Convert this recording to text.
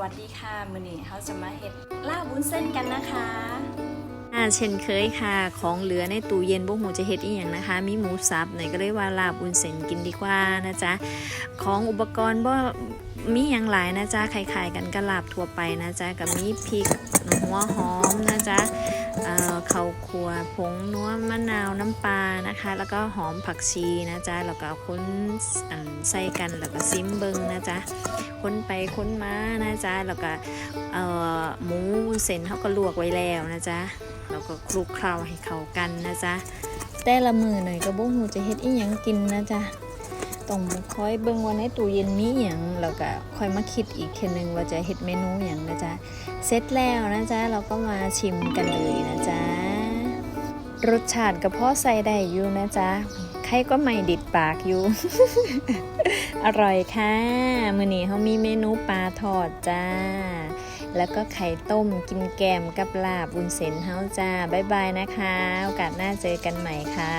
วัสดีค่ะมื้อนี้เขาจะมาเฮ็ดลาบวุ้นเส้นกันนะคะอ่าเช่นเคยค่ะ ของเหลือในตู้เย็นบ่หูจะเฮ็ดอีหยังนะคะ มีหมูสับไหนก็เลยว่าลาบอุ่นเส้นกินดีกว่านะจ๊ะของอุปกรณ์บ่มีอย่างหลายนะจ๊ะคล้ายๆกันกับลาบทั่วไปนะจ๊ะกับมีพริกหัวหอมนะจ๊ะ เอ่าวคั่วผงนัวมะนาวน้ำปลานะคะ แล้วก็หอมผักชีนะจ๊ะแล้วก็ค้นใส่กันแล้วก็ซิมเบิงนะจ๊ะค้นไปค้นมานะจ๊ะแล้วก็หมูวุ้นเส้นเขาก็ลวกไว้แล้วนะจ๊ะแล้วก็คลุกเคล้าให้เข้ากันนะจ๊ะแต่ละมือหน่อยก็บ่ฮู้จะเฮ็ดอีหยังกินนะจ๊ะ ต้องคอยเบิ่งว่าในตู้เย็นมีหยังแล้วก็ค่อยมาคิดอีกทีนึงว่าจะเฮ็ดเมนูหยังนะจ๊ะเสร็จแล้วนะจ๊ะเราก็มาชิมกันเลยนะจ๊ะรสชาติก็พอใส่ได้อยู่นะจ๊ะใครก็ไม่ดิดปากอยู่ อร่อยค่ะมื้อนี้เขามีเมนูปลาทอดจ้า แล้วก็ไข่ต้มกินแกมกับลาบบุญเส้นเฮาจ้า บ๊ายบายนะคะ โอกาสหน้าเจอกันใหม่ค่ะ